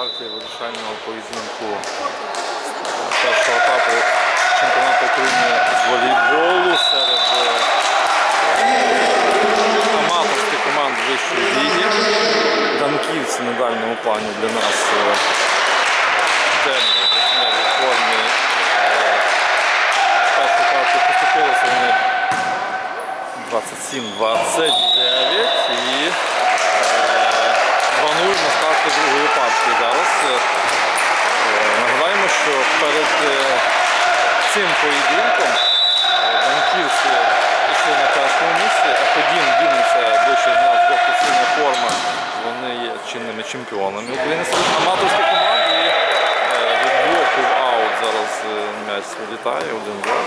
партія вирішального поєдинку першого етапу чемпіонату України з волейболу серед е, аматорських команд вищої ліги. Данківці на дальньому плані для нас е, темні вишневій формі. Е, Першу партію поступилися вони 27-29 і 2-0 на старті другої партії зараз. Е, Нагадаємо, що перед е, цим поєдинком е, Данківці пішли на першому місці, F1 Вінниця ближче з нас професійна форма. Вони є чинними чемпіонами України серед аматорських команд. В аут зараз м'яч вилітає, один-два.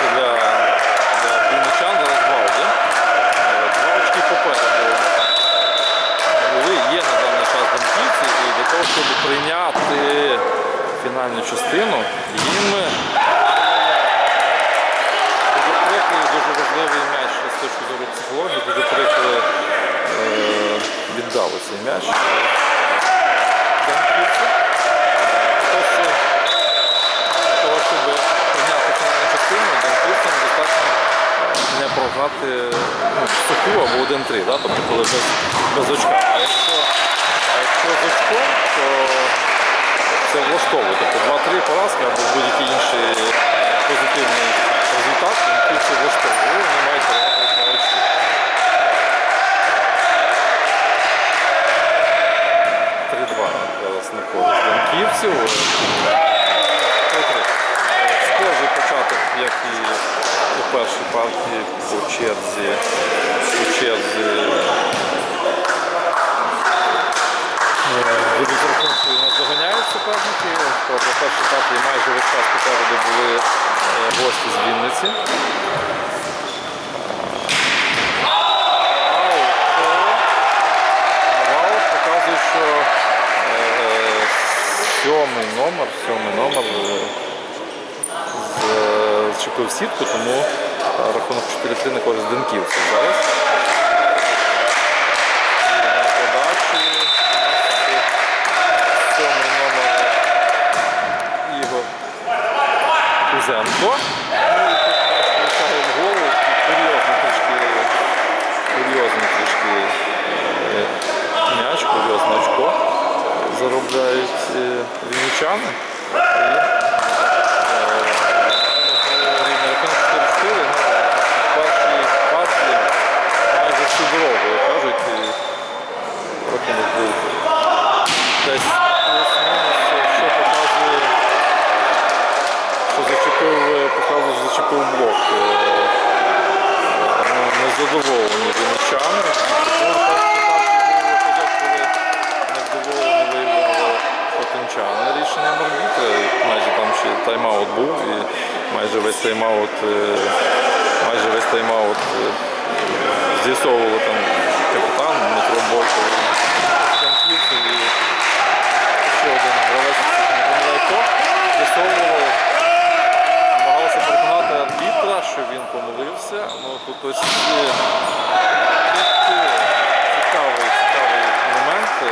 Для, для вінничан зараз два Два очки попереду час і для того, щоб прийняти фінальну частину, їм дуже прикрий, дуже важливий м'яч з точки зору психології, дуже прикро е, віддали цей м'яч. Е, для того, щоб прийняти фінальну частину, Данківцям достатньо не програти ну, суху або 1-3, да? тобто коли без, без очка. А якщо, якщо з очком, то це влаштовує. Тобто 2-3 поразки або будь-який інший позитивний результат, Данківці влаштовує, вони мають перевагу 2 очки. Три-два зараз на користь Данківців. Схожий початок, як і у першій партії по черзі. По черзі Від рахунку нас доганяють суперники. Правда, в першій партії майже весь час попереду були е, гості з Вінниці. Показує, що е, сьомий номер, сьомий номер е, з- зчепив сітку, тому рахунок 4-3 на користь Денківців зараз. І на подачі у нас, е, сьомий номер Ігор Кузенко. Ну і тут м'яч влучає в голову, такий курйозний трішки, курйозний трішки е, м'яч, курйозне очко заробляють е, вінничани. І, е, рівний рахунок 4-4, ну, в першій партії майже всю дорогу, як кажуть, і рахунок був десь плюс-мінус, що показує, що зачепив, е, показує, що зачепив блок. Е, ну, Незадоволені вінничани. Ну, в першій партії був епізод, коли невдоволені виявляли фотончани рішенням арбітра. І Майже там ще тайм-аут був і майже весь тайм-аут, е, майже весь тайм-аут е, з'ясовували там капітан Дмитро Бойко. Жанківцев і ще один гравець, не пам'ятаю хто, з'ясовували, намагалися переконати арбітра, що він помилився. Ну, тут ось є тут, е, цікавий, цікавий момент. Е,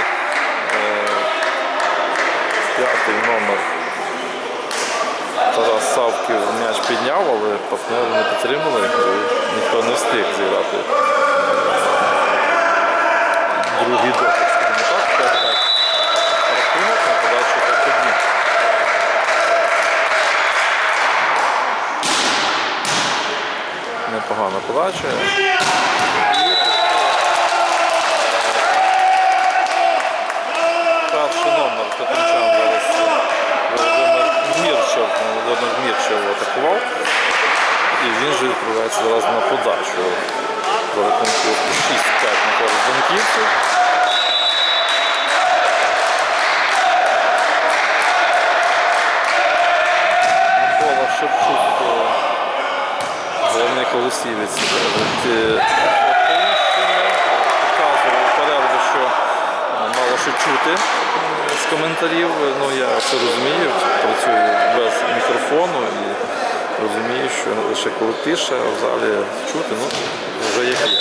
П'ятий номер Тарас Савків м'яч підняв, але партнери не підтримали, і ніхто не встиг зіграти другий допуск. скажімо так, 5-5 рахунок на подачу тоді. Подача. Перший номер Петричан зараз Володимир Мірчев, Володимир Мірчев атакував. І він же відправляється зараз на подачу. За рахунку 6-5 на користь Донківців. Колосівець е, показував що е, мало що чути е, з коментарів. Ну, Я це розумію, працюю без мікрофону і розумію, що лише коли тиша в залі чути, ну вже як є.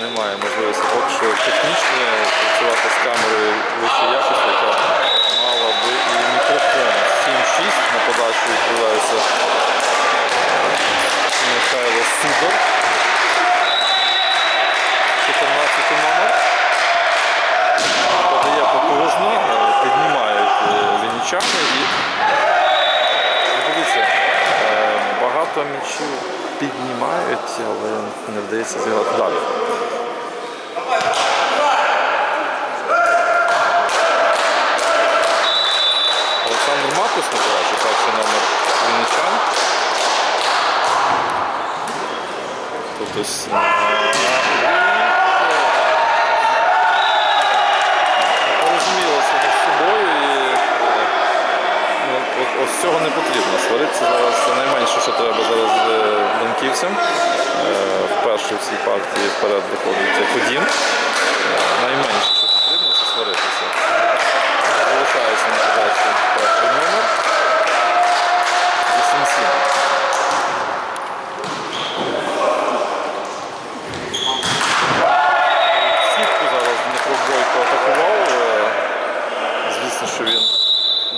Немає можливості поки що технічно працювати з камерою вищої якості, яка мала би і мікрофон. 7-6 на подачу відбувається. Михайло Сидор. 14 номер. Подає потужно, е, піднімають е, вінічани і ну, дивіться, е, багато м'ячів піднімають, але не вдається зіграти далі. Олександр Матус, Миколаївич, перший номер Вінничан. Тут ось порозумілося між собою і е, ну, ось цього не потрібно. Сваритися зараз це найменше, що треба зараз е, донківцям. Е, Вперше в цій партії вперед виходить Ходін. Е, Найменше, що потрібно, це сваритися. Залишається на подачі перший номер. 8-7. Сітку зараз Дмитро Бойко атакував. Е, Звісно, що він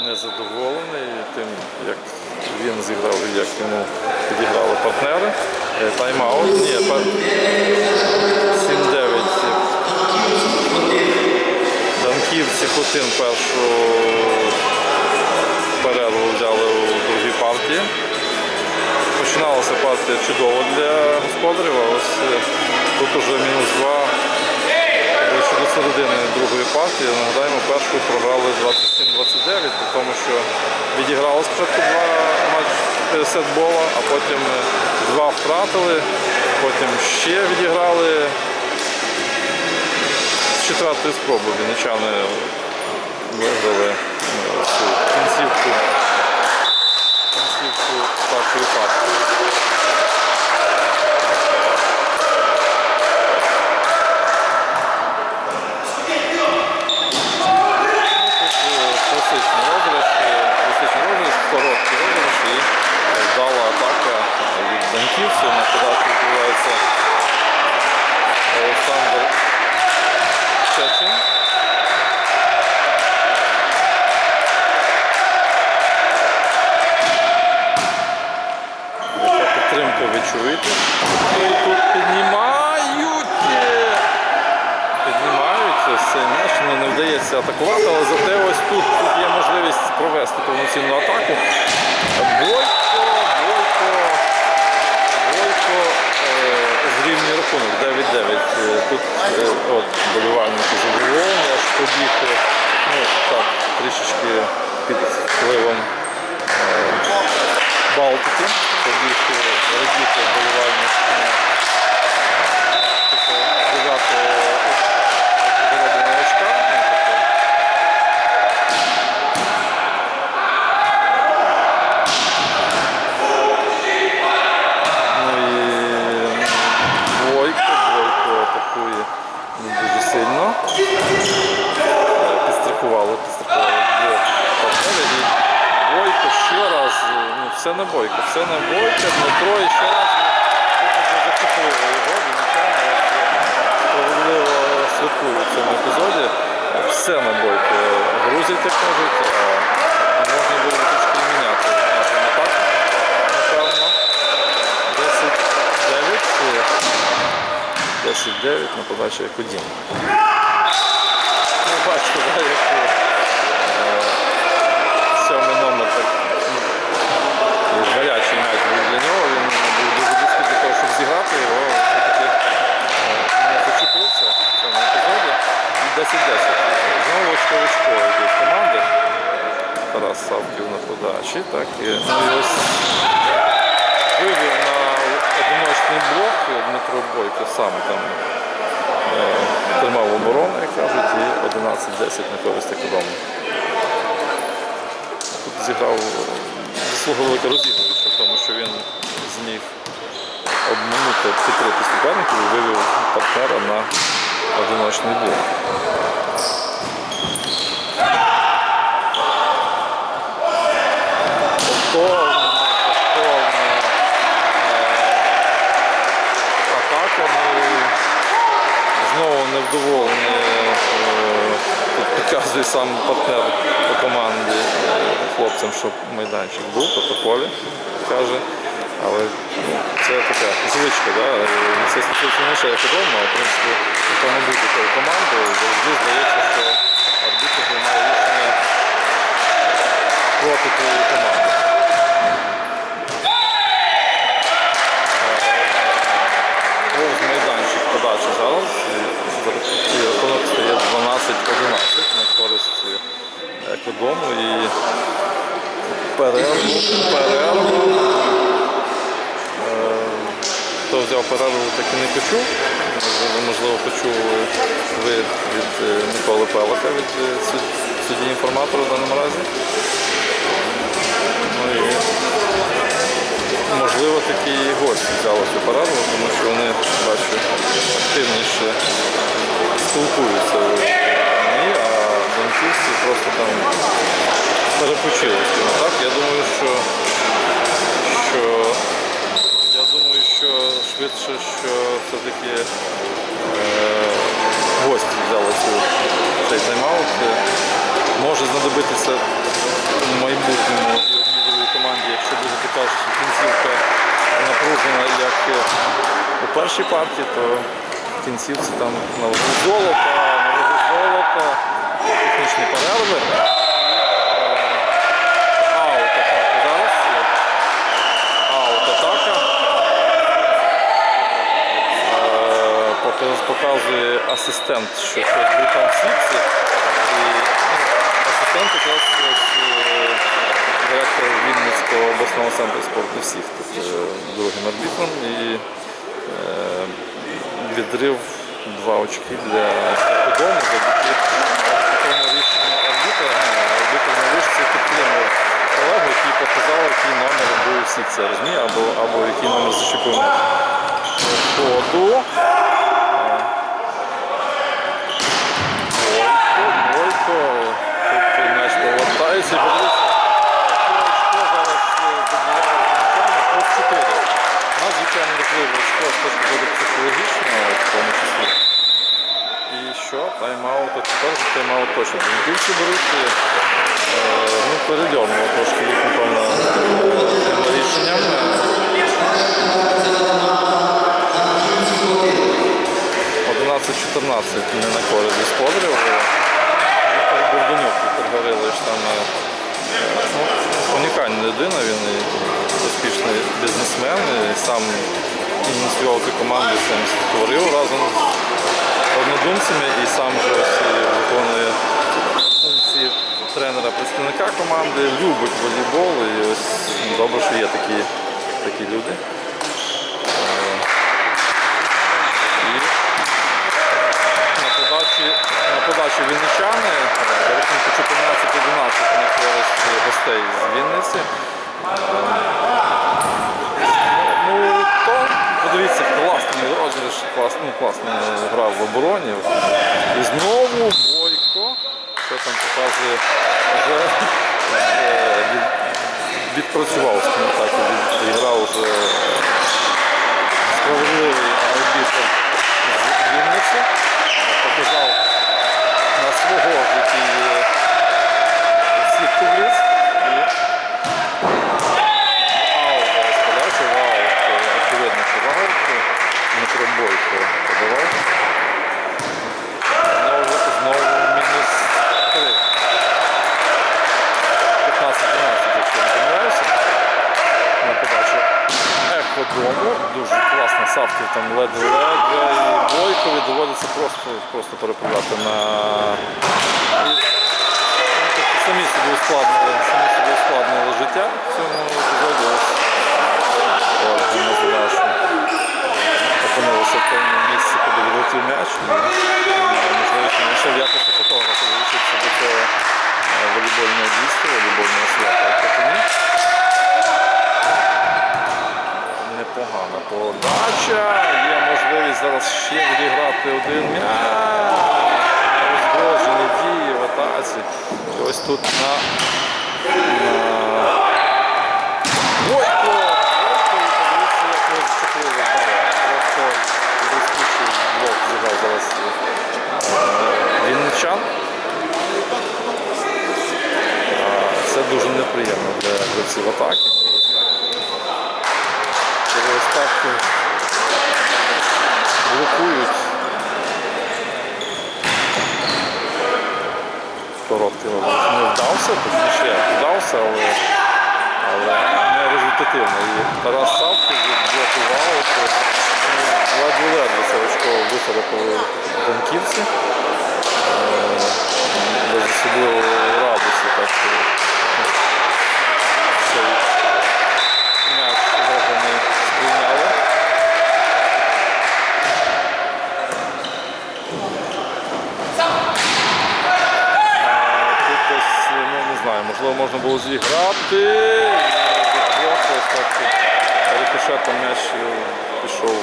не задоволений тим, як він зіграв і як йому підіграли партнери. Е, Тайм-аут. Ні, 7-9. Данківці Хотин першу перерву взяли у другій партії. Починалася партія чудово для господарів, а ось е, тут уже мінус 2 ближче до середини другої партії. Нагадаємо, першу програли 27-29, при тому що відіграли спочатку два матчі сетбола, а потім е, два втратили, потім ще відіграли з четвертої спроби. Вінничани виграли е, цю кінцівку, кінцівку першої партії. Тут е, класичний розіграш, е, класичний розіграш, короткий розіграш і е, вдала атака від На відбувається Олександр Чечин. Яка підтримка ви чуєте? І тут піднімають. е, піднімають ось цей м'яч, але не вдається атакувати, але зате ось тут, тут є можливість провести повноцінну атаку. Бойко, Бойко е, зрівнює рахунок 9-9. Е, Тут е, от, болівальники задоволені, аж побіг е, ну, так, трішечки під впливом е, Балтики. Побіг е, радіти болівальник Двох партнерів. І Бойко ще раз, е, ну все на Бойко, все на Бойко, Дмитро і ще раз ну, зачепили його, звичайно, справедливо святкую в цьому епізоді. Все на Бойко. Грузять, як кажуть, а можна було трішки міняти. атаки, напевно. 10-9. 10-9 на подачу Якудін. Ну, бачите, да, як е, сьомий номер так ну, і гарячий м'яч був для нього. Він був дуже близький для того, щоб зіграти його. Все-таки е, не зачепився в цьому епізоді. 10-10. Знову очко очко йдуть команди. Тарас Савків на подачі. Так, і, ось вивів на одиночний блок Дмитро Бойко сам там е, тримав оборону, як кажуть, і 11-10 на користь економії. Зіграв заслуга велика Розіновича в тому, що він зміг обманути, підкрити суперників і вивів партнера на одиночний повторно атака. Ну, знову невдоволений підказує сам партнер по команді хлопцям, щоб майданчик був, протоколі каже. Але ну, це така звичка. Да? Це стосується не лише як вдома, а в принципі, напевно, будь-якої команди завжди здається, що арбітр має рішення проти твоєї команди. Е, повз майданчик подачі зараз е, і рахунок стає 12-11 додому і перерву, перерву. Е, Хто взяв перерву, так і не почув. Можливо, почув ви від е, Миколи Пелаха, від е, судді інформатора в даному разі. Ну і можливо такі і гості взяли цю перерву, тому що вони, бачу, активніше спілкуються донківці просто там перепочили, скажімо так. Я думаю, що, що я думаю, що швидше, що все-таки е, гості взяли цю, цей тайм-аут. Е, Може знадобитися в майбутньому і команді, якщо буде така ж кінцівка напружена, як е, у першій партії, то кінцівці там на вагу золота, на вагу золота, технічні перерви. Е, Аут атака зараз. Аут атака. Е, Показує асистент, що щось був там сітці. І ну, асистент якраз е, директор Вінницького обласного центру спорту всіх, е, другим арбітром. І відрив два очки для дому завдяки такому рішенню арбітра. Ну, Арбітр на вишці підтримав колегу, який номер був у сітці, розуміє, або, або який номер зачепив м'яч. Ходу. Бойко, Бойко. М'яч повертається. е, забиває Донеччани. Плюс 4. У нас, звичайно, важливо з точки зору психологічного, в тому числі. Тайм-аут, вже тайм-аут точно. Донківці беруть. Е, ну, передьорнуло трошки їх, напевно, рішенням. 11-14 не на користь господарів. Віктор Бурденюк, Віктор Гаврилович там е, ну, унікальна людина, він успішний бізнесмен, і сам ініціював цю команду, сам створив разом однодумцями і сам же виконує функції тренера представника команди, любить волейбол і ось добре, що є такі, такі люди. Е, на подачі, на вінничани, е, рахунку 14-11 на користь гостей з Вінниці. Е, Ну, то, подивіться, класний розіграш, класний, класний грав в обороні. І знову Бойко, що там показує, вже е, від- відпрацював, скажімо так, відіграв вже справедливий арбітр з Вінниці, показав на свого ж, який е, сітку вліз. І аут зараз подача, вау, це очевидно, що вау, це Дмитро Бойко подавав. Знову, знову мінус 3. 15-12, якщо не помиляюся на подачу Ехо дому. Дуже Савків там ледве-ледве. І Бойкові доводиться просто, просто переправляти на. Ну, самі собі ускладнили, самі собі ускладнили життя в цьому епізоді. Опинилися в тому місці, куди відлетів м'яч. І, має можливість знайшов якості фотографа долучитися до цього е, волейбольного дійства, волейбольного свята. Тобто ні. Непогана подача. Є можливість зараз ще відіграти один м'яч. Розгрожені дії в атаці. І ось тут на. Бойко! Просто блискучий блок зіграв зараз е, Вінничан. Це дуже неприємно для гравців атаки. короткий виброс не вдався, точніше як вдався, але, але не результативно. І Тарас Савків відблокував, ледве-ледве це очко виторопили банківці. Без особливої радості так. Ну, можливо, можна було зіграти. Рикошетом м'яч е, пішов.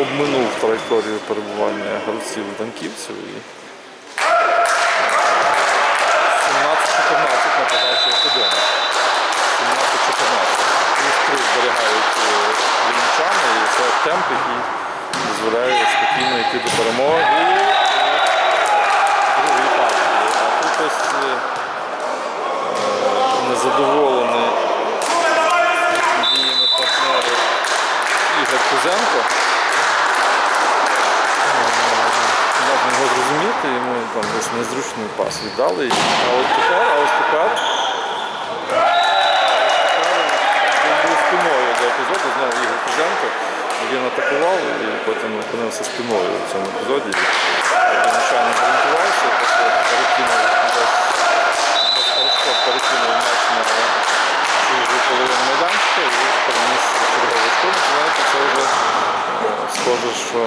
Обминув траєкторію перебування гравців данківців і 17-14 на подачу Академії. 17-14. Плюс 3 зберігають е, вінничани і це темп, який дозволяє спокійно йти до перемоги. І другої партії. А тут ось е, е, незадоволений діями партнерів Е, Можна його зрозуміти, йому там десь незручний пас віддали. А от тепер, а ось тепер він був спиною до епізоду, знову Ігор Кузенко. Він атакував і потім опинився спиною в цьому епізоді. Він звичайно зорієнтувався, перекинув перекинув м'яч на половину майданчика і переніс черговий штурм. Знаєте, це вже е, схоже, що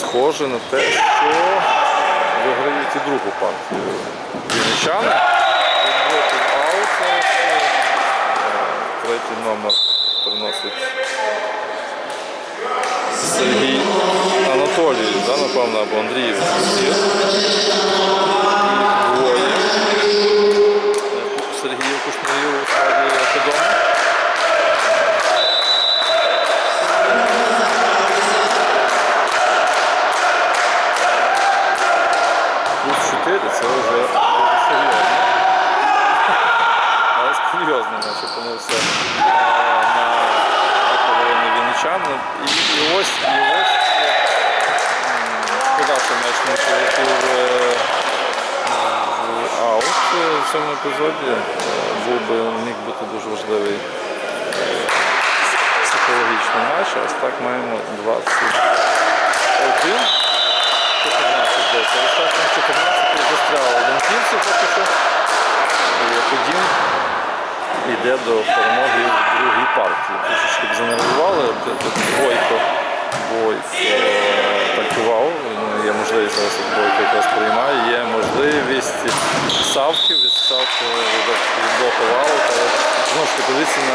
схоже на те, що виграють і другу партію. Вінничани. Е, Третій номер приносить Сергій Анатолійович, да, напевно, або Андрійович. Їх двоє. Йде до перемоги в другій партії. Трішечки б занервували. Бойко, атакував. Ну, Є можливість зараз Бойко якраз приймає. Є можливість Савки, від Савки відблокував. Але знову ж таки позиції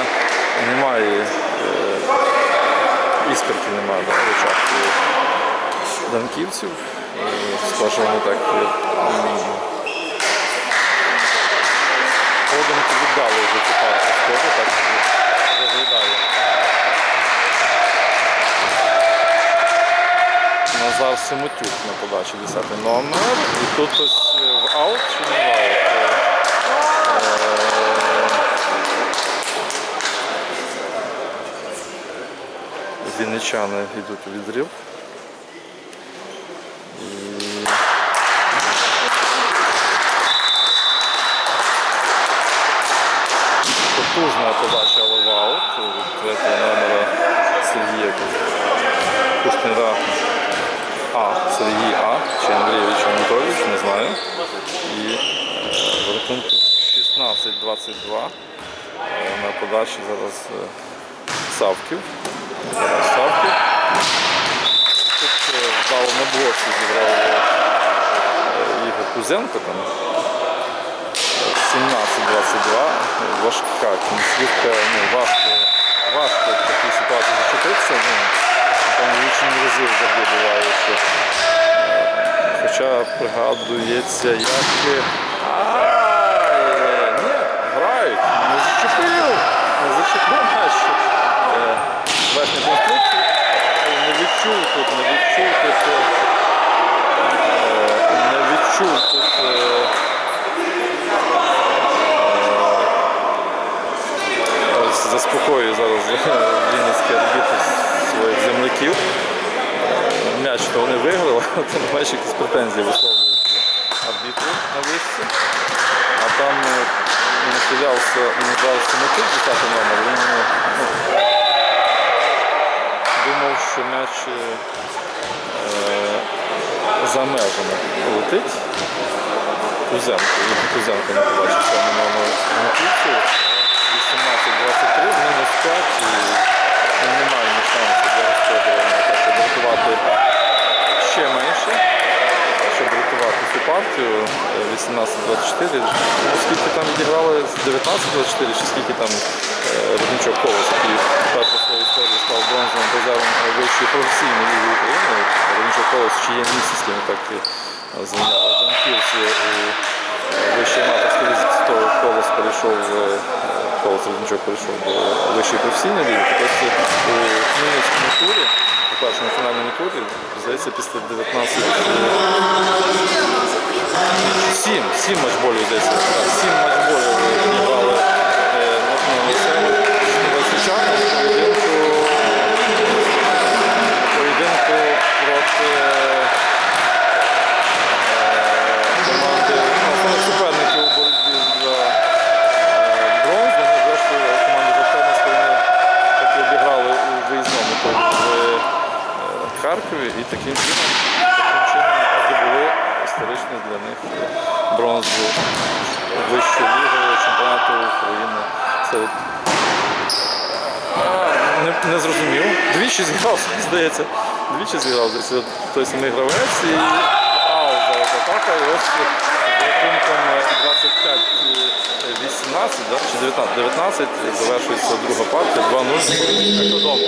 немає. е, Іскорки немає на очах данківців. Е, Скажімо так. Е, Подумки віддали вже цю партію. Схоже, так виглядає. Назар Семотюк на подачі 10 номер. І тут ось е, в аут чи не в аут? Е, Вінничани йдуть у відрив. І Потужна подача але в аут від третього номера Сергія Кушнира А. Сергій А. Чи Андрійович Анатолійович, не знаю. І в рахунку 16-22 е, на подачі зараз е, Савків. Зараз Савків. Тут е, вдало на блоці зіграв е, Ігор Кузенко там. 17-22. Важка кінцівка, ну, важко, важко в такій ситуації зачепитися. Там лічені рази завжди буває, що е, хоча пригадується, як. Ай, ні, грають, не зачепив, не зачепив м'яч. Е, Верхня конструкція. Не відчув тут, не відчув тут. е, Не відчув тут. Ось Заспокоює зараз Вінницький арбітр своїх земляків. М'яч то вони виграли, але там бачиш якісь претензії висловлюють арбітру на вишці. А там не стрілявся Назар Семетюк, 10 номер, він е, ну, думав, що м'яч е, е, за межами летить. Кузенко, він Кузенко не побачив саме номер Гнатівців. 18-23, мінус 5 і ну, немає ні для ще менше, щоб рятувати цю партію е, 18-24. Ну, скільки там відіграли з 19-24, чи скільки там е, Рудничок Колос, який вперше в своїй став бронзовим призером вищої професійної ліги України. Рудничок Колос, чи є місце, з так і зайняв у е, вищій аматорській лізі, того Колос перейшов в е, Колос Рудничок до вищої професійної ліги. Так ось у Хмельницькому турі, у першому фінальному турі, здається, після 19 Сім, сім матчболів десь. так, Сім матчболів відіграли е, на веселих Васильчанам у поєдинку, поєдинку проти е, команди ну, основних суперників у боротьбі за е, бронзу. Вони зрештою команди Жовтенська вони таки обіграли у виїзному турі в е, Харкові і таким чином, здобули історично для них бронзу вищої ліги чемпіонату України А, не, не зрозумів. Двічі зіграв, здається. Двічі зіграв, здається, той самий гравець і аут зараз атака. І ось рахунком 25-18, да? чи 19, 19 завершується друга партія, 2-0 додому.